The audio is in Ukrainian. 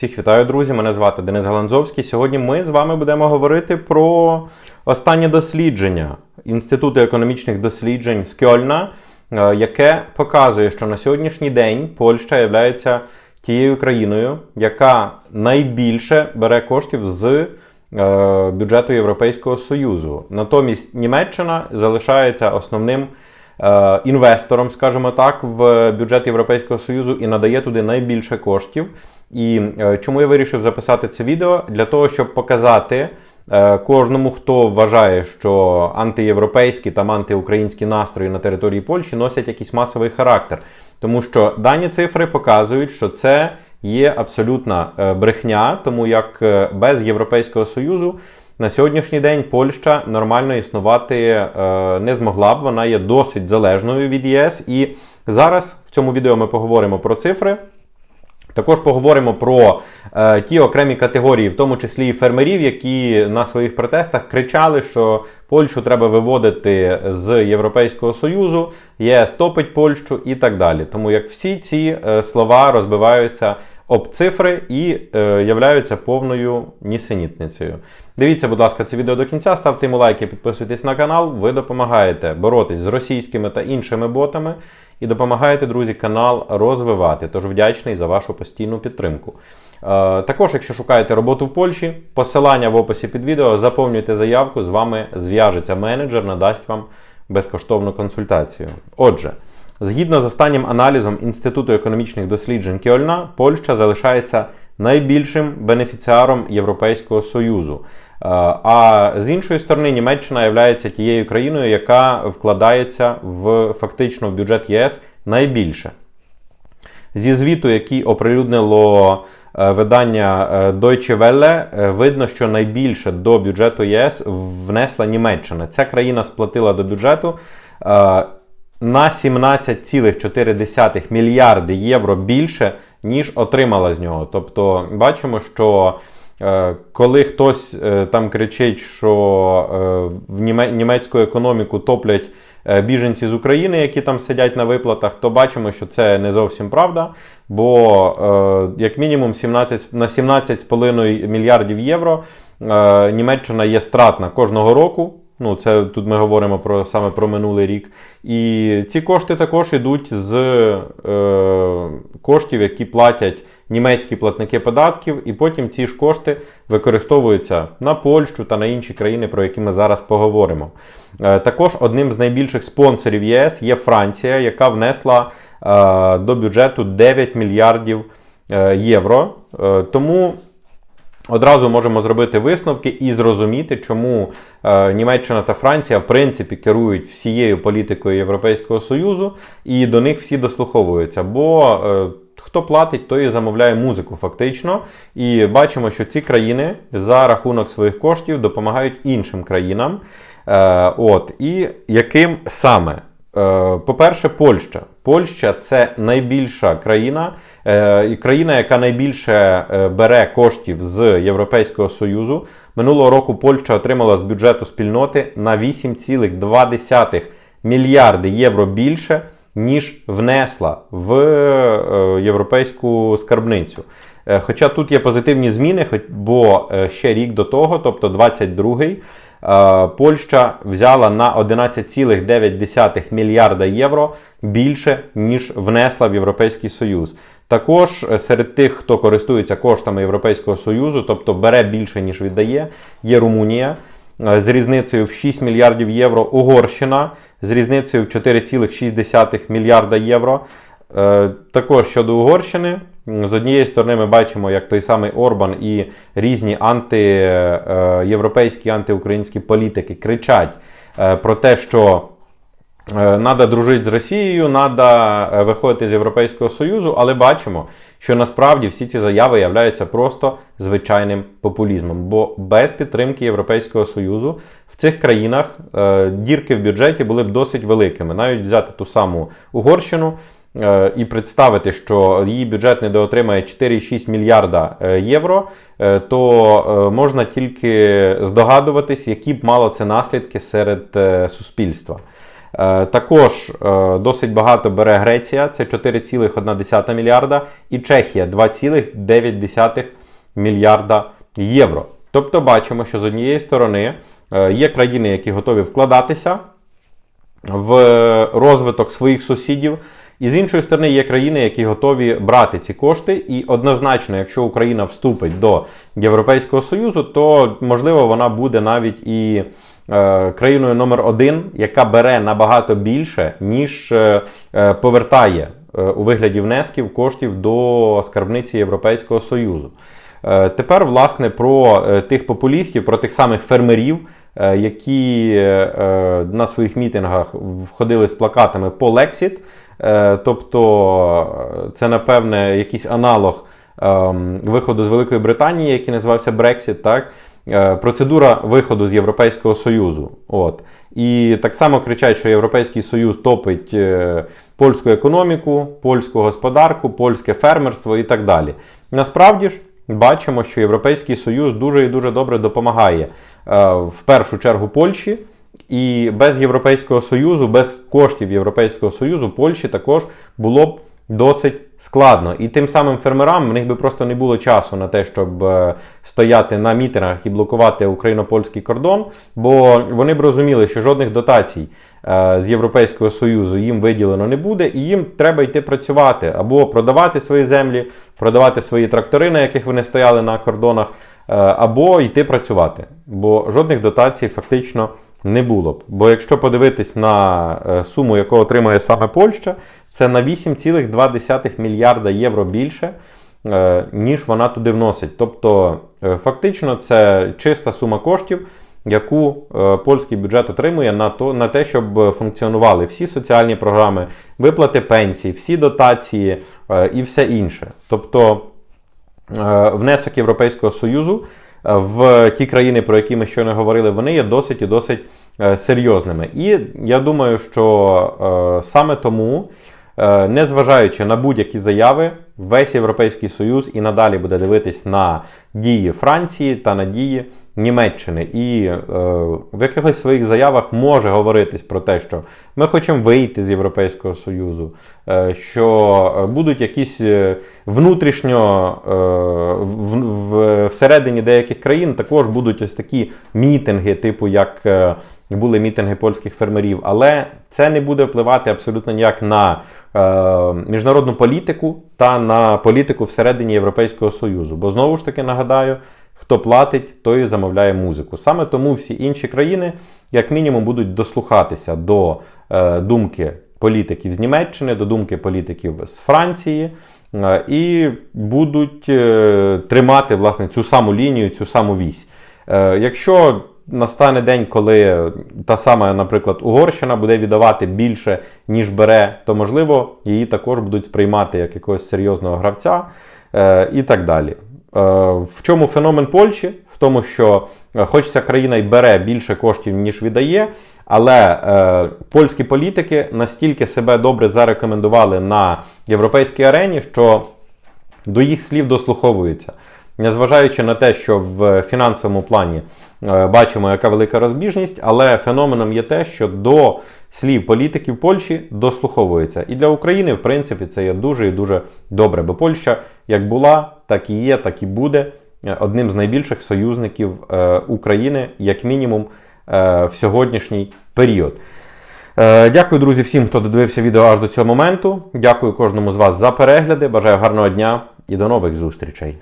Всіх вітаю, друзі! Мене звати Денис Галанзовський. Сьогодні ми з вами будемо говорити про останнє дослідження Інституту економічних досліджень з Кьольна, е, яке показує, що на сьогоднішній день Польща є тією країною, яка найбільше бере коштів з е, бюджету Європейського Союзу. Натомість Німеччина залишається основним. е, Інвестором, скажімо так, в бюджет Європейського Союзу і надає туди найбільше коштів. І е, чому я вирішив записати це відео? Для того, щоб показати е, кожному, хто вважає, що антиєвропейські та антиукраїнські настрої на території Польщі носять якийсь масовий характер. Тому що дані цифри показують, що це є абсолютна е, брехня, тому як без Європейського Союзу. На сьогоднішній день Польща нормально існувати не змогла б. Вона є досить залежною від ЄС. І зараз в цьому відео ми поговоримо про цифри. Також поговоримо про е, ті окремі категорії, в тому числі і фермерів, які на своїх протестах кричали, що Польщу треба виводити з Європейського Союзу, ЄС топить Польщу і так далі. Тому як всі ці е, слова розбиваються об цифри і е, являються повною нісенітницею. Дивіться, будь ласка, це відео до кінця, ставте йому лайки, підписуйтесь на канал. Ви допомагаєте боротись з російськими та іншими ботами і допомагаєте, друзі, канал розвивати. Тож вдячний за вашу постійну підтримку. Е, також, якщо шукаєте роботу в Польщі, посилання в описі під відео, заповнюйте заявку, з вами зв'яжеться менеджер, надасть вам безкоштовну консультацію. Отже. Згідно з останнім аналізом Інституту економічних досліджень Кьольна, Польща залишається найбільшим бенефіціаром Європейського Союзу. Е, А з іншої сторони, Німеччина є тією країною, яка вкладається в фактично в бюджет ЄС найбільше. Зі звіту, який оприлюднило е, видання е, Deutsche Welle, видно, що найбільше до бюджету ЄС внесла Німеччина. Ця країна сплатила до бюджету на 17,4 мільярди євро більше, ніж отримала з нього. Тобто, бачимо, що коли хтось е, там кричить, що е, в німецьку економіку топлять е, біженці з України, які там сидять на виплатах, то бачимо, що це не зовсім правда. Бо, е, як мінімум, 17, на 17,5 мільярдів євро е, Німеччина є стратна кожного року. Ну, це тут ми говоримо про саме про минулий рік. І ці кошти також йдуть з е, коштів, які платять німецькі платники податків, і потім ці ж кошти використовуються на Польщу та на інші країни, про які ми зараз поговоримо. Е, також одним з найбільших спонсорів ЄС є Франція, яка внесла е, до бюджету 9 мільярдів е, євро. Тому Одразу можемо зробити висновки і зрозуміти, чому Німеччина та Франція в принципі керують всією політикою Європейського Союзу, і до них всі дослуховуються. Бо хто платить, той і замовляє музику, фактично. І бачимо, що ці країни за рахунок своїх коштів допомагають іншим країнам. Е, от, І яким саме? Е, По-перше, Польща. Польща це найбільша країна, е, країна, яка найбільше е, бере коштів з Європейського Союзу. Минулого року Польща отримала з бюджету спільноти на 8,2 мільярди євро більше, ніж внесла в е, європейську скарбницю. Е, Хоча тут є позитивні зміни, бо е, ще рік до того, тобто 22-й, е, Польща взяла на 11,9 мільярда євро більше, ніж внесла в Європейський Союз. Також серед тих, хто користується коштами Європейського Союзу, тобто бере більше, ніж віддає, є Румунія з різницею в 6 мільярдів євро, Угорщина з різницею в 4,6 мільярда євро. Е, Також щодо Угорщини, з однієї сторони ми бачимо, як той самий Орбан і різні антиєвропейські, антиукраїнські політики кричать е, про те, що Треба дружити з Росією, треба виходити з Європейського Союзу, але бачимо, що насправді всі ці заяви являються просто звичайним популізмом. Бо без підтримки Європейського Союзу в цих країнах е, дірки в бюджеті були б досить великими. Навіть взяти ту саму Угорщину е, і представити, що її бюджет недоотримає 4,6 мільярда е, євро, е, то е, можна тільки здогадуватись, які б мало це наслідки серед е, суспільства. Е, Також е, досить багато бере Греція, це 4,1 мільярда, і Чехія 2,9 мільярда євро. Тобто бачимо, що з однієї сторони е, є країни, які готові вкладатися в розвиток своїх сусідів. І з іншої сторони, є країни, які готові брати ці кошти. І однозначно, якщо Україна вступить до Європейського Союзу, то можливо вона буде навіть і країною номер один, яка бере набагато більше, ніж е, е, повертає е, у вигляді внесків коштів до скарбниці Європейського Союзу. Е, Тепер, власне, про е, тих популістів, про тих самих фермерів, е, які е, на своїх мітингах входили з плакатами по Лексіт. Е, Тобто, е, це, напевне, якийсь аналог ем, виходу з Великої Британії, який називався Брексіт, так? Е, Процедура виходу з Європейського Союзу. От. І так само кричать, що Європейський Союз топить е, польську економіку, польську господарку, польське фермерство і так далі. Насправді ж бачимо, що Європейський Союз дуже і дуже добре допомагає е, в першу чергу Польщі. І без Європейського Союзу, без коштів Європейського Союзу, Польщі також було б досить складно. І тим самим фермерам в них би просто не було часу на те, щоб е, стояти на мітингах і блокувати україно-польський кордон, бо вони б розуміли, що жодних дотацій е, з Європейського Союзу їм виділено не буде, і їм треба йти працювати або продавати свої землі, продавати свої трактори, на яких вони стояли на кордонах, е, або йти працювати. Бо жодних дотацій фактично не було б. Бо якщо подивитись на суму, яку отримує саме Польща, це на 8,2 мільярда євро більше, е, ніж вона туди вносить. Тобто, е, фактично, це чиста сума коштів, яку е, польський бюджет отримує на, то, на те, щоб функціонували всі соціальні програми, виплати пенсій, всі дотації і все інше. Тобто, внесок Європейського Союзу в ті країни, про які ми щойно говорили, вони є досить і досить серйозними. І я думаю, що саме тому, незважаючи на будь-які заяви, весь Європейський Союз і надалі буде дивитись на дії Франції та на дії Німеччини. І е, в якихось своїх заявах може говоритись про те, що ми хочемо вийти з Європейського Союзу, е, що е, будуть якісь е, внутрішньо е, в, в, всередині деяких країн також будуть ось такі мітинги, типу як. Були мітинги польських фермерів, але це не буде впливати абсолютно ніяк на е, міжнародну політику та на політику всередині Європейського Союзу. Бо знову ж таки нагадаю, хто платить, той і замовляє музику. Саме тому всі інші країни, як мінімум, будуть дослухатися до е, думки політиків з Німеччини, до думки політиків з Франції. е, І будуть е, тримати власне цю саму лінію, цю саму вісь. Е, Якщо настане день, коли та сама, наприклад, Угорщина буде віддавати більше, ніж бере, то можливо її також будуть сприймати як якогось серйозного гравця е, і так далі. Е, в чому феномен Польщі? В тому, що е, хоч ця країна й бере більше коштів, ніж віддає, але е, польські політики настільки себе добре зарекомендували на європейській арені, що до їх слів дослуховуються. Незважаючи на те, що в фінансовому плані е, бачимо, яка велика розбіжність, але феноменом є те, що до слів політиків Польщі дослуховуються. І для України, в принципі, це є дуже і дуже добре, бо Польща як була, так і є, так і буде е, одним з найбільших союзників е, України, як мінімум, в сьогоднішній період. Дякую, друзі, всім, хто додивився відео аж до цього моменту. Дякую кожному з вас за перегляди. Бажаю гарного дня і до нових зустрічей.